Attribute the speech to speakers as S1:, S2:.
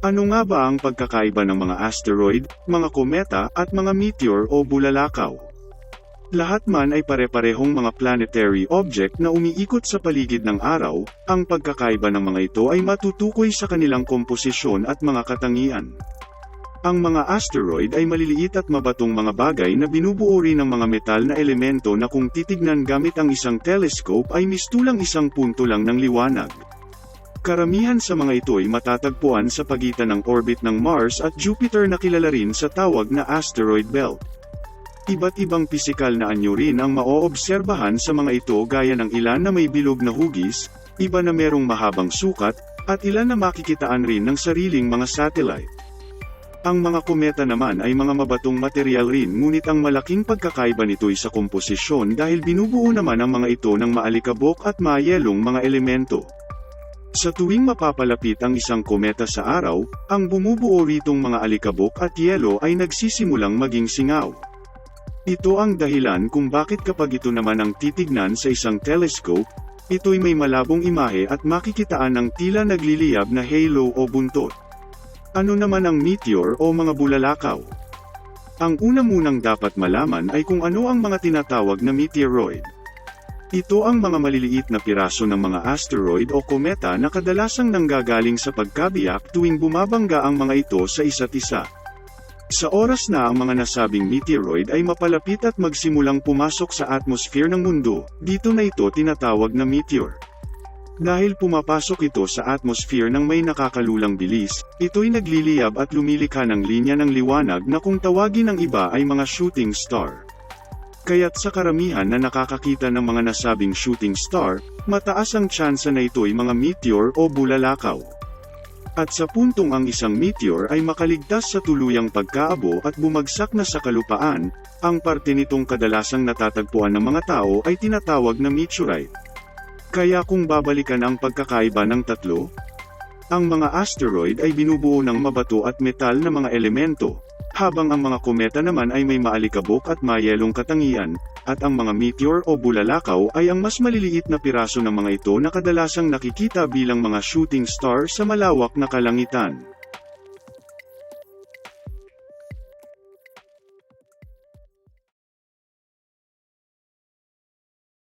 S1: Ano nga ba ang pagkakaiba ng mga asteroid, mga kometa, at mga meteor o bulalakaw? Lahat man ay pare-parehong mga planetary object na umiikot sa paligid ng araw, ang pagkakaiba ng mga ito ay matutukoy sa kanilang komposisyon at mga katangian. Ang mga asteroid ay maliliit at mabatong mga bagay na binubuo rin ng mga metal na elemento na kung titignan gamit ang isang telescope ay mistulang isang punto lang ng liwanag. Karamihan sa mga ito ay matatagpuan sa pagitan ng orbit ng Mars at Jupiter na kilala rin sa tawag na asteroid belt. Iba't ibang pisikal na anyo rin ang maoobserbahan sa mga ito gaya ng ilan na may bilog na hugis, iba na merong mahabang sukat, at ilan na makikitaan rin ng sariling mga satellite. Ang mga kometa naman ay mga mabatong material rin ngunit ang malaking pagkakaiba nito ay sa komposisyon dahil binubuo naman ang mga ito ng maalikabok at mayelong mga elemento. Sa tuwing mapapalapit ang isang kometa sa araw, ang bumubuo ritong mga alikabok at yelo ay nagsisimulang maging singaw. Ito ang dahilan kung bakit kapag ito naman ang titignan sa isang telescope, ito'y may malabong imahe at makikitaan ng tila nagliliyab na halo o buntot. Ano naman ang meteor o mga bulalakaw? Ang una munang dapat malaman ay kung ano ang mga tinatawag na meteoroid. Ito ang mga maliliit na piraso ng mga asteroid o kometa na kadalasang nanggagaling sa pagkabiyak tuwing bumabangga ang mga ito sa isa't isa. Sa oras na ang mga nasabing meteoroid ay mapalapit at magsimulang pumasok sa atmosphere ng mundo, dito na ito tinatawag na meteor. Dahil pumapasok ito sa atmosphere ng may nakakalulang bilis, ito'y nagliliyab at lumilikha ng linya ng liwanag na kung tawagin ng iba ay mga shooting star. Kaya't sa karamihan na nakakakita ng mga nasabing shooting star, mataas ang tsansa na ito'y mga meteor o bulalakaw. At sa puntong ang isang meteor ay makaligtas sa tuluyang pagkaabo at bumagsak na sa kalupaan, ang parte nitong kadalasang natatagpuan ng mga tao ay tinatawag na meteorite. Kaya kung babalikan ang pagkakaiba ng tatlo, ang mga asteroid ay binubuo ng mabato at metal na mga elemento, habang ang mga kometa naman ay may maalikabok at mayelong katangian, at ang mga meteor o bulalakaw ay ang mas maliliit na piraso ng mga ito na kadalasang nakikita bilang mga shooting star sa malawak na kalangitan.